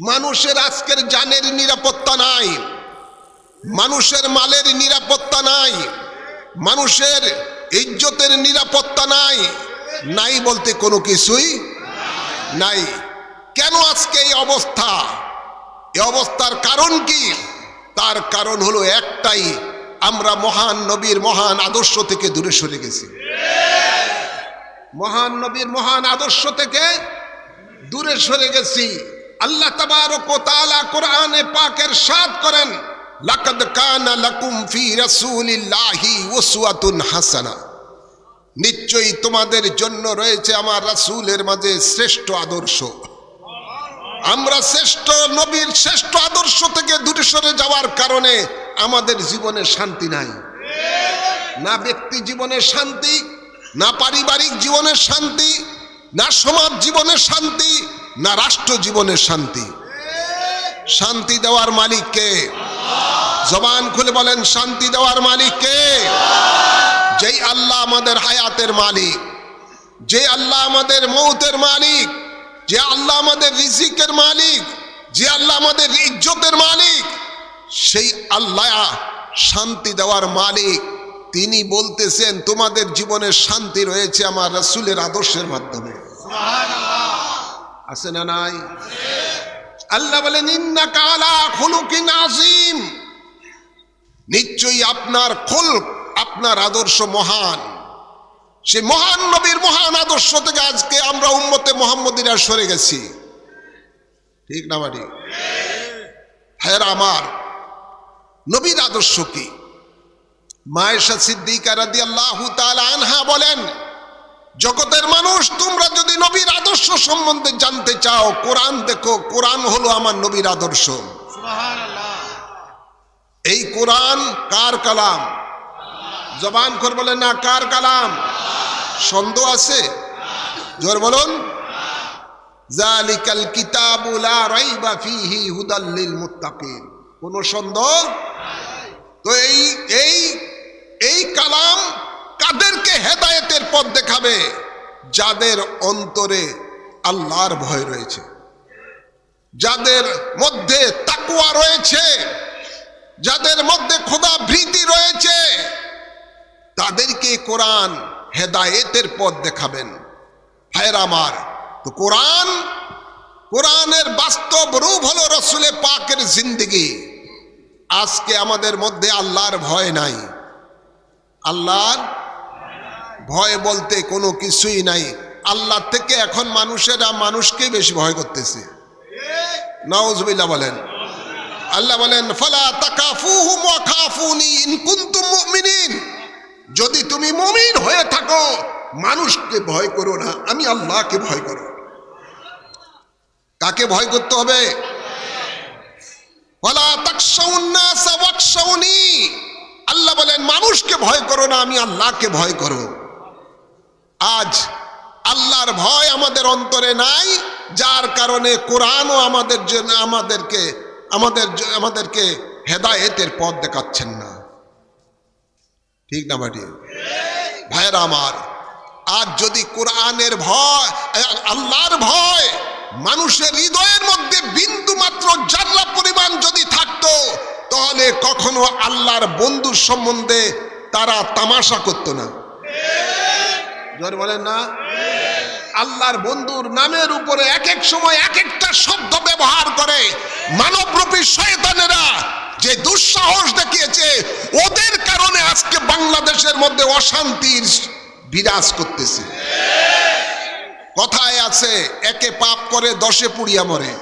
মানুষের আজকের জানের নিরাপত্তা নাই। মানুষের মালের নিরাপত্তা নাই। মানুষের ইজ্জতের নিরাপত্তা নাই। নাই বলতে কোনো কিছুই নাই। কেন আজকে এই অবস্থা? এই অবস্থার কারণ কি? তার কারণ হলো একটাই, আমরা মহান নবীর মহান আদর্শ থেকে দূরে সরে গেছি। মহান নবীর মহান আদর্শ থেকে দূরে সরে গেছি। আল্লাহ তাবারক তাআলা কোরআনে পাকের সাদ করেন, লাকাদ কানা লাকুম ফি রাসূলিল্লাহি উসওয়াতুন হাসানা। নিশ্চয়ই তোমাদের জন্য রয়েছে আমার রাসূলের মাঝে শ্রেষ্ঠ আদর্শ। আমরা শ্রেষ্ঠ নবীর শ্রেষ্ঠ আদর্শ থেকে দূরে সরে যাওয়ার কারণে আমাদের জীবনে শান্তি নাই। না ব্যক্তি জীবনে শান্তি, না পারিবারিক জীবনের শান্তি, না সমাজ জীবনের শান্তি না রাষ্ট্র জীবনের শান্তি। শান্তি দেওয়ার মালিককে জবান খুলে বলেন, শান্তি দেওয়ার মালিককে যেই আল্লাহ আমাদের হায়াতের মালিক, যে আল্লাহ আমাদের মৌতের মালিক, যে আল্লাহ আমাদের রিজিকের মালিক, যে আল্লাহ আমাদের ইজ্জতের মালিক, সেই আল্লাহ শান্তি দেওয়ার মালিক। তিনি বলতেছেন, তোমাদের জীবনে শান্তি রয়েছে আমার রাসূলের আদর্শের মাধ্যমে। আছে না নাই। আল্লাহ বলেন, ইন্না কালা খুলুকিন আজিম নিশ্চয়ই আপনার খোল আপনার আদর্শ মহান। সে মহান নবীর মহান আদর্শ থেকে আজকে আমরা উম্মতে মোহাম্মদিরা সরে গেছি। ঠিক না বাড়ি? হ্যাঁ আমার, নবীর আদর্শ কি? মায়েশা সিদ্দিকা রাদি আল্লাহ আনহা বলেন জগতের মানুষ তোমরা যদি নবীর আদর্শ সম্বন্ধে জানতে চাও কোরআন দেখো কোরআন হলো আমার নবীর আদর্শ। এই কোরআন কার কালাম? জবান কর বলেন না কার কালাম? সন্দেহ আছে? জোর বলুন। জালিকাল রাইবা ফিহি মুত্তাকিন। কোন সন্দেহ? তো এই এই এই কালাম কাদেরকে হেদায়েতের পথ দেখাবে যাদের অন্তরে আল্লাহর ভয় রয়েছে। যাদের মধ্যে তাকুয়া রয়েছে, যাদের মধ্যে খোদা ভীতি রয়েছে, তাদেরকে কোরআন হেদায়েতের পথ দেখাবেন। ভাইয়ের আমার, তো কোরআন, কোরআনের বাস্তব রূপ হলো রসুলে পাকের জিন্দিগি। আজকে আমাদের মধ্যে আল্লাহর ভয় নাই। আল্লাহর ভয় বলতে কোনো কিছুই নাই। আল্লাহ থেকে এখন মানুষেরা মানুষকে বেশি ভয় করতেছে। নওয়াজবিল্লাহ বলেন। আল্লাহ বলেন, ফালা তাকাফুহুম যদি তুমি মুমিন হয়ে থাকো, মানুষকে ভয় করো না, আমি আল্লাহকে ভয় করো। কাকে ভয় করতে হবে? আল্লাহ বলেন, মানুষকে ভয় করো না, আমি আল্লাহকে ভয় করো। আজ আল্লাহর ভয় আমাদের অন্তরে নাই, যার কারণে কোরআনও আমাদের জন্য আমাদেরকে, আমাদের আমাদেরকে হেদায়েতের পথ দেখাচ্ছেন না। ঠিক না বাড়ি ভাইয়েরা আমার, আজ যদি কোরআনের ভয়, আল্লাহর ভয় মানুষের হৃদয়ের মধ্যে বিন্দু মাত্র জাররা পরিমাণ যদি থাকতো, তাহলে কখনো আল্লাহর বন্ধুর সম্বন্ধে তারা তামাশা করতো না। জোর বলেন না। আল্লাহর বন্ধুর নামের উপরে এক এক সময় এক একটা শব্দ ব্যবহার করে মানবরূপী শয়তানেরা যে দুঃসাহস দেখিয়েছে, ওদের কারণে আজকে বাংলাদেশের মধ্যে অশান্তির বিরাজ করতেছে। কথায় আছে, একে পাপ করে দশে পুড়িয়া মরে।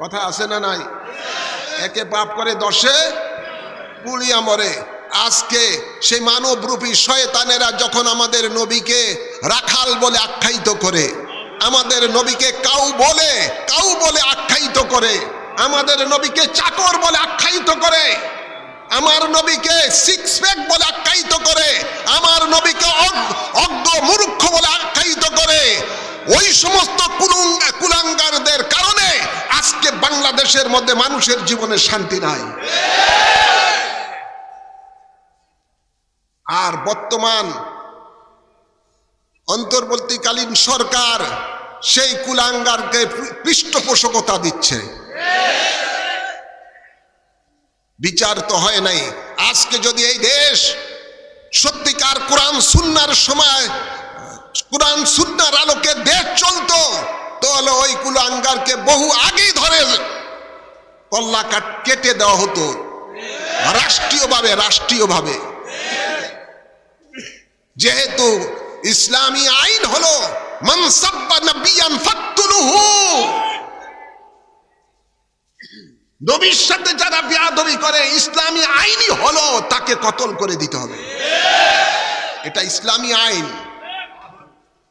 কথা আছে না নাই? একে পাপ করে দশে পুড়িয়া মরে। আজকে সেই মানবরূপী শয়তানেরা যখন আমাদের নবীকে রাখাল বলে আখ্যায়িত করে, আমাদের নবীকে কাউ বলে কাউ বলে আখ্যায়িত করে, আমাদের নবীকে চাকর বলে আখ্যায়িত করে, আমার নবীকে সিক্স প্যাক বলে আখ্যায়িত করে, আমার নবীকে অজ্ঞ মূর্খ বলে আখ্যায়িত করে, ওই সমস্ত কুলুং- কুলাঙ্গারদের কারণে আজকে বাংলাদেশের মধ্যে মানুষের জীবনে শান্তি নাই। আর বর্তমান অন্তর্বর্তীকালীন সরকার সেই কুলাঙ্গারকে পৃষ্ঠপোষকতা দিচ্ছে। বিচার তো হয় নাই। আজকে যদি এই দেশ সত্যিকার কোরআন সুন্নার সময়, কোরআন সুন্নার আলোকে দেশ চলতো, তাহলে ওই কুলাঙ্গারকে বহু আগেই ধরে কল্লা কাট দেওয়া হতো। রাষ্ট্রীয়ভাবে রাষ্ট্রীয়ভাবে। যেহেতু ইসলামী আইন হলো সাথে যারা বিয়াদবি করে, ইসলামী আইনই হলো তাকে কতল করে দিতে হবে। এটা ইসলামী আইন।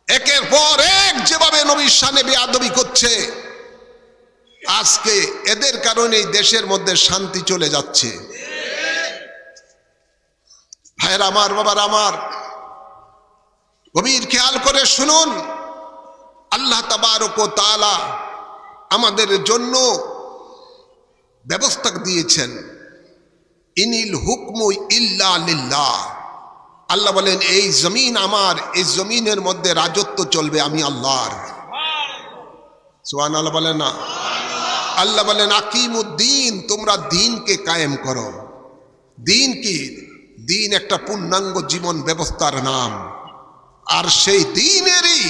একের পর এক যেভাবে নবীর সামনে বেয়াদবি করছে, আজকে এদের কারণে দেশের মধ্যে শান্তি চলে যাচ্ছে। ভাইয়ের আমার, বাবার আমার গভীর খেয়াল করে শুনুন। আল্লাহ তাবারক ও তাআলা আমাদের জন্য ব্যবস্থা দিয়েছেন। ইনিল হুকম ইল্লা লিল্লাহ। আল্লাহ বলেন, এই জমিন আমার, এই জমিনের মধ্যে রাজত্ব চলবে আমি আল্লাহর। সোহান আল্লাহ বলেন না। আল্লাহ বলেন, আকিমুদ্দিন, তোমরা দিনকে কায়েম করো। দিন কি? দিন একটা পূর্ণাঙ্গ জীবন ব্যবস্থার নাম। আর সেই দিনেরই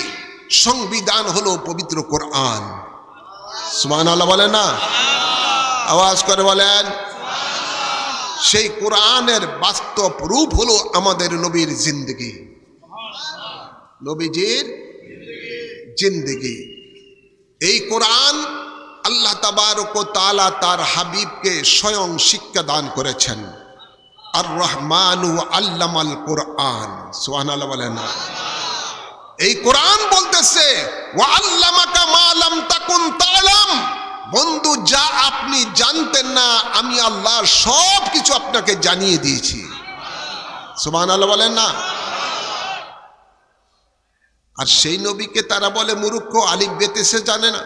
সংবিধান হলো পবিত্র কোরআন। সুমান আল্লাহ বলেন না? আওয়াজ করে বলেন। সেই কোরআনের বাস্তব রূপ হলো আমাদের নবীর জিন্দগি। নবীজির জিন্দগি। এই কোরআন আল্লাহ তাবারক ও তাআলা তার হাবিবকে স্বয়ং শিক্ষা দান করেছেন। আর রহমানু আল্লামাল কোরআন। সুবহানাল্লাহ বলেন না? এই কোরআন বলতেছে বন্ধু, যা আপনি জানতেন না, আমি আল্লাহ সব কিছু আপনাকে জানিয়ে দিয়েছি। সুবহান আল্লাহ বলেন না? আর সেই নবীকে তারা বলে মুরুক্ষ আলিফ বেতেছে জানে না?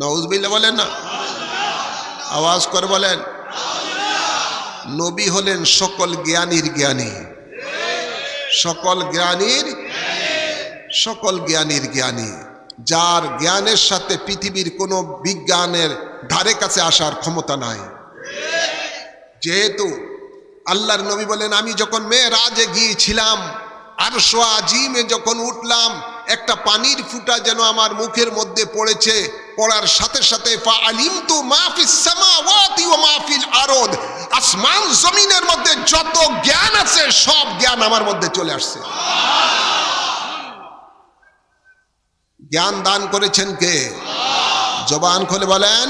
নউজবিল্লা বলেন না? আওয়াজ করে বলেন, নবী হলেন সকল জ্ঞানীর জ্ঞানী। সকল জ্ঞানীর সকল জ্ঞানীর জ্ঞানী। যার জ্ঞানের সাথে পৃথিবীর কোনো বিজ্ঞানের ধারে কাছে আসার ক্ষমতা নাই। যেহেতু আল্লাহর নবী বলেন, আমি যখন মেয়ে রাজে গিয়েছিলাম আর আজিমে যখন উঠলাম, একটা পানির ফুটা যেন আমার মুখের মধ্যে পড়েছে, পড়ার সাথে সাথে আলিম তু মাহফিস আরদ। আসমান জমিনের মধ্যে যত জ্ঞান আছে, সব জ্ঞান আমার মধ্যে চলে আসছে। জ্ঞান দান করেছেন কে? জবান খুলে বলেন,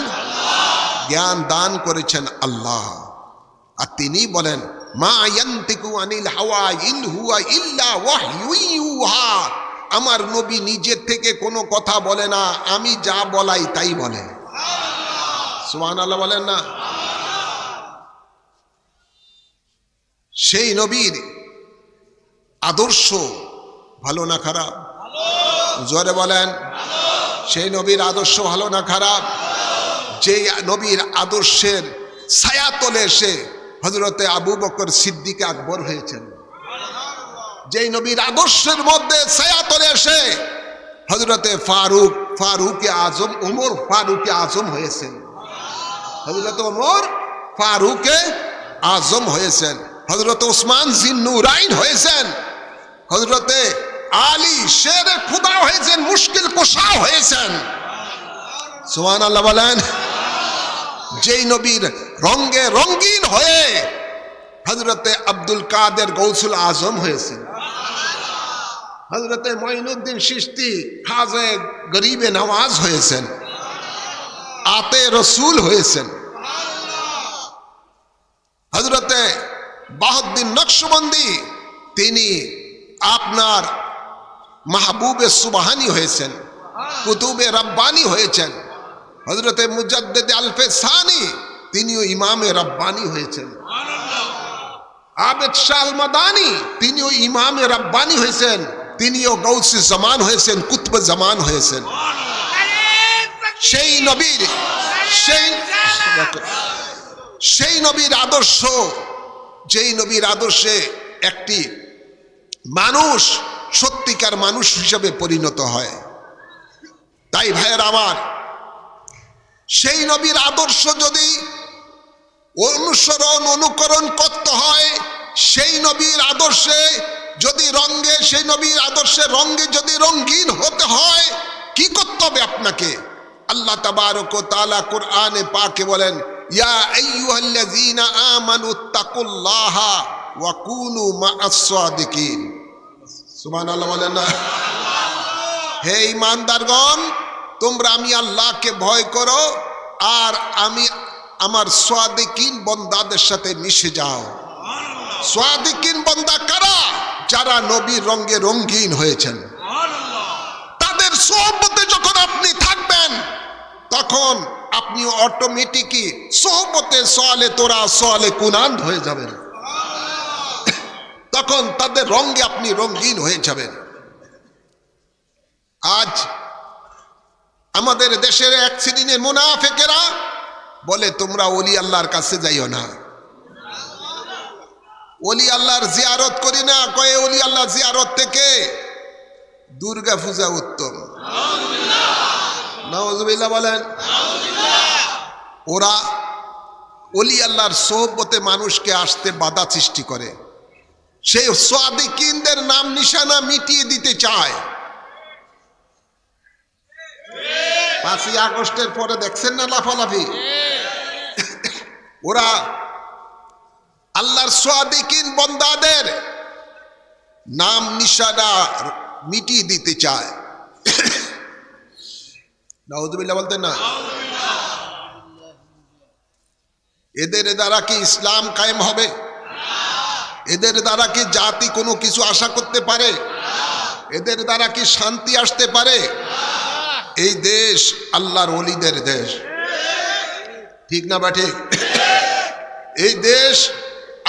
জ্ঞান দান করেছেন আল্লাহ। আর তিনি বলেন, মা আনিল হাওয়া আমার নবী নিজের থেকে কোনো কথা বলে না, আমি যা বলাই তাই বলে। সুবহানাল্লাহ বলেন না? সেই নবীর আদর্শ ভালো না খারাপ? জোরে বলেন। সেই নবীর আদর্শ ভালো না খারাপ? যে নবীর আদর্শের ছায়া তলে এসে হজরতে আবু বকর সিদ্দিক আকবর হয়েছেন। যেই নবীর আদর্শের মধ্যে ছায়া তলে এসে হজরতে ফারুক, ফারুকে আজম, ওমর ফারুকে আজম হয়েছেন। হজরত ওমর ফারুকে আজম হয়েছেন। হজরত ওসমান জিন্নুরাইন হয়েছেন। হজরতে আলী শের খুদা হয়েছেন, মুশকিল কোষা হয়েছেন। সোহান আল্লাহ বলেন, যেই নবীর রঙ্গে রঙ্গিন হয়ে হজরতে আব্দুল কাদের গৌসুল আজম হয়েছেন হজরতে মঈনুদ্দিন সিস্তি খাজে গরিবে নওয়াজ হয়েছেন। আতে রসুল হয়েছেন। হজরতে বাহদ্দিন নকশবন্দি, তিনি আপনার মাহবুবে সুবাহানি হয়েছেন, কুতুবে রব্বানি হয়েছেন। হজরতে মুজাদ্দেদ আলফে সানি, তিনিও ইমামে রব্বানি হয়েছেন। আবেদ শাহ মাদানি তিনিও ইমামে রব্বানি হয়েছেন। তিনিও গৌসি জামান হয়েছেন, কুতব জামান হয়েছেন। সেই নবীর, সেই সেই নবীর আদর্শ যেই নবীর আদর্শে একটি মানুষ সত্যিকার মানুষ হিসেবে পরিণত হয়। তাই ভাইয়ের আমার, সেই নবীর আদর্শ যদি অনুসরণ, অনুকরণ করতে হয়, সেই নবীর আদর্শে যদি রঙ্গে সেই নবীর আদর্শে রঙ্গে যদি রঙ্গিন হতে হয়, কি করতে হবে আপনাকে? আল্লাহ তাবারক ও তাআলা কোরআনে পাকে বলেন ইয়া আইয়ুহাল্লাযীনা আমানু তাকুল্লাহা ওয়া কুনু মা'আস সাদিকিন সুবহানাল্লাহ বলেন না। হে ইমানদারগণ তোমরা আমি আল্লাহকে ভয় করো আর আমি আমার সোয়াদিকিন বন্দাদের সাথে মিশে যাও। সোয়াদিকিন বন্দা কারা? যারা নবীর রঙ্গে রঙ্গিন হয়েছেন। তাদের সোহবতে যখন আপনি থাকবেন তখন আপনি অটোমেটিকই সোহবতে সোয়ালে তোরা সোয়ালে কুনান হয়ে যাবেন। তখন তাদের রঙ্গে আপনি রঙ্গিন হয়ে যাবেন। আজ আমাদের দেশের এক শ্রেণির মুনাফেকেরা বলে, তোমরা অলি আল্লাহর কাছে যাইও না। অলি আল্লাহর জিয়ারত করি না। কয়ে অলি আল্লাহ জিয়ারত থেকে দুর্গা পূজা উত্তম। নওয়াজুবিল্লাহ বলেন। ওরা অলি আল্লাহর সোহবতে মানুষকে আসতে বাধা সৃষ্টি করে। সেই সোয়াদিকিনদের নাম নিশানা মিটিয়ে দিতে চায়। পাঁচই আগস্টের পরে দেখছেন না লাফালাফি? ওরা আল্লাহর সোয়াদিকিন বন্দাদের নাম নিশানা মিটিয়ে দিতে চায়। নাউজুবিল্লাহ বলতেন না? এদের দ্বারা কি ইসলাম কায়েম হবে? এদের দ্বারা কি জাতি কোনো কিছু আশা করতে পারে? এদের দ্বারা কি শান্তি আসতে পারে? এই দেশ আল্লাহর অলিদের দেশ। ঠিক না বা এই দেশ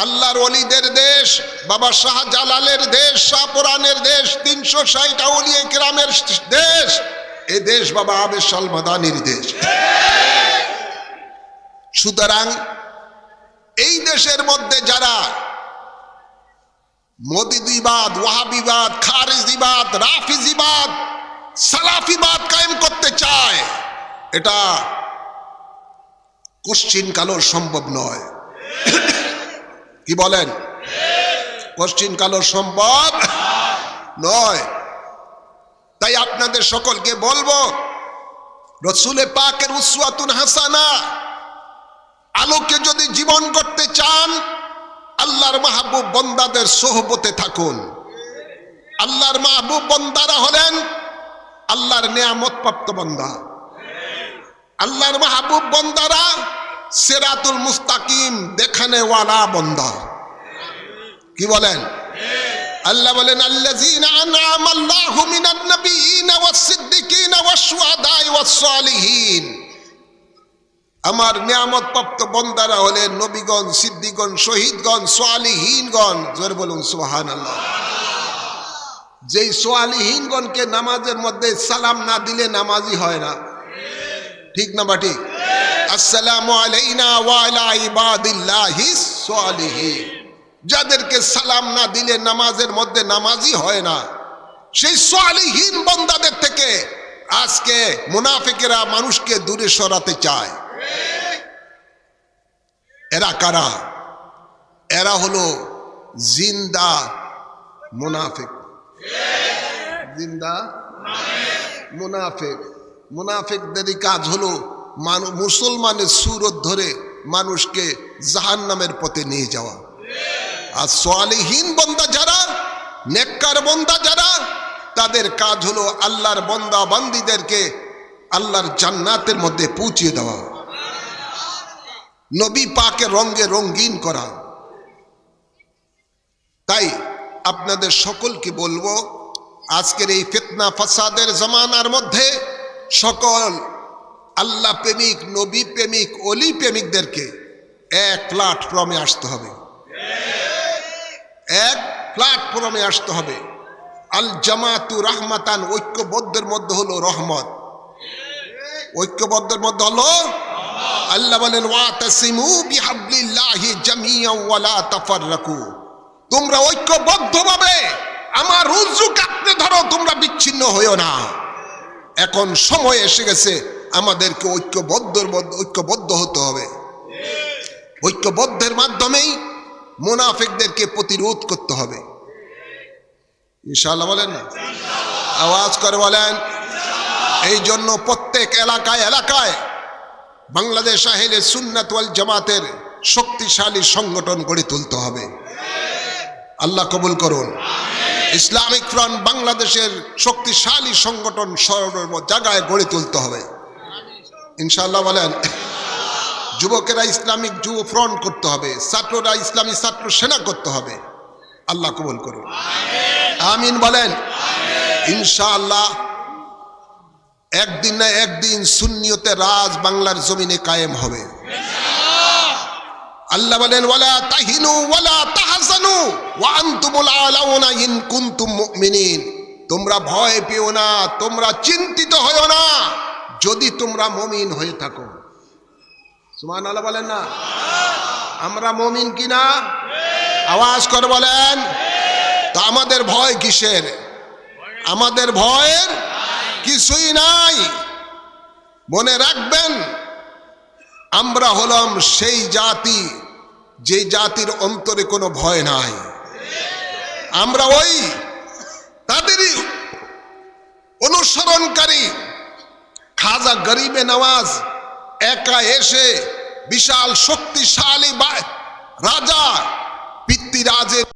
আল্লাহর অলিদের দেশ, বাবা শাহ জালালের দেশ শাহপুরানের দেশ, তিনশো ষাট আউলিয়া গ্রামের দেশ। এ দেশ বাবা আবেশ সালমাদানির দেশ। সুতরাং এই দেশের মধ্যে যারা মোদিদিবাদ ওয়াহাবিবাদ, খারিজিবাদ, রাফিজিবাদ, সালাফিবাদ কায়েম করতে চায়, এটা কোশ্চিন কালো সম্ভব নয়। কি বলেন? কোশ্চিন কালো সম্ভব নয়। তাই আপনাদের সকলকে বলব, রসুলে পাকের উসওয়াতুন হাসানা আলোকে যদি জীবন করতে চান, আল্লাহর মাহবুব বন্দাদের সোহবতে থাকুন। আল্লাহর মাহবুব বন্দারা হলেন আল্লাহর নিয়ামত প্রাপ্ত বন্দা। আল্লাহর মাহবুব বন্দারা সেরাতুল মুস্তাকিম দেখানেওয়ালা বন্দা। কি বলেন? আল্লাহ বলেন, আল্লাযীনা আনআমা আল্লাহু মিনান নাবিয়িনা ওয়াস-সিদ্দিকিনা ওয়াশ-শুহাদা'i ওয়াস-সালিহিন আমার নিয়ামত প্রাপ্ত বন্দারা হলেন নবীগণ, সিদ্দিগণ, শহীদগণ, সোয়ালিহীনগণ। জোরে বলুন, সুবহানাল্লাহ। যেই সোয়ালিহীনগণকে নামাজের মধ্যে সালাম না দিলে নামাজই হয় না। ঠিক না বা ঠিক? আসসালামু আলাইনা ওয়া আলা ইবাদিল্লাহিস সালিহিন যাদেরকে সালাম না দিলে নামাজের মধ্যে নামাজই হয় না। সেই সোয়ালিহীন বন্দাদের থেকে আজকে মুনাফিকেরা মানুষকে দূরে সরাতে চায়। এরা কারা? এরা হলো জিন্দা মুনাফিক। জিন্দা মুনাফিক। মুনাফিকদেরই কাজ হলো মানু, মুসলমানের সুরত ধরে মানুষকে জাহান নামের পথে নিয়ে যাওয়া। আর সোয়ালিহীন বন্দা যারা, নেককার বন্দা যারা, তাদের কাজ হলো আল্লাহর বন্দা বান্দিদেরকে আল্লাহর জান্নাতের মধ্যে পৌঁছিয়ে দেওয়া। নবী পাকে রঙ্গে রঙ্গিন করা। তাই আপনাদের সকলকে বলব, আজকের এই ফেতনা ফাসাদের জমানার মধ্যে সকল আল্লাহ প্রেমিক, নবী প্রেমিক, অলি প্রেমিকদেরকে এক প্ল্যাটফর্মে আসতে হবে। এক প্ল্যাটফর্মে আসতে হবে। আল জামাতু রহমাতান, ঐক্যবদ্ধের মধ্যে হলো রহমত। ঐক্যবদ্ধের মধ্যে হলো আল্লাহ বলেন তোমরা ঐক্যবদ্ধভাবে আমার রুজু কাটতে ধরো, তোমরা বিচ্ছিন্ন হইও না। এখন সময় এসে গেছে, আমাদেরকে ঐক্যবদ্ধ ঐক্যবদ্ধ হতে হবে। ঐক্যবদ্ধের মাধ্যমেই মুনাফিকদেরকে প্রতিরোধ করতে হবে। ইনশাআল্লাহ বলেন না? আওয়াজ করে বলেন এই জন্য প্রত্যেক এলাকায় এলাকায় বাংলাদেশ আহেলে সুন্নাত ওয়াল জামাতের শক্তিশালী সংগঠন গড়ে তুলতে হবে। আল্লাহ কবুল করুন। ইসলামিক ফ্রন্ট বাংলাদেশের শক্তিশালী সংগঠন জায়গায় গড়ে তুলতে হবে। ইনশাআল্লাহ বলেন, যুবকেরা ইসলামিক যুব ফ্রন্ট করতে হবে, ছাত্ররা ইসলামী ছাত্র সেনা করতে হবে। আল্লাহ কবুল করুন। আমিন বলেন, ইনশাআল্লাহ একদিন না একদিন সুন্নিয়তে রাজ বাংলার জমিনে কায়েম হবে। আল্লাহ বলেন, ওয়ালা তাহিনু, ওয়ালা তাহসানু ওয়া আনতুমুল আলাউনা ইন কুনতুম মুমিনিন। তোমরা ভয় পেও না, তোমরা চিন্তিত হয়ো না, যদি তোমরা মুমিন হয়ে থাকো। সুবহানাল্লাহ বলেন না। আমরা মুমিন কিনা আওয়াজ করে বলেন। তো আমাদের ভয় কিসের? আমাদের ভয়ের কিছুই নাই। মনে রাখবেন, আমরা হলাম সেই জাতি, যে জাতির অন্তরে কোনো ভয় নাই। আমরা ওই তাদেরই অনুসরণকারী। খাজা গরিবে নওয়াজ একা এসে বিশাল শক্তিশালী রাজা পিতৃরাজের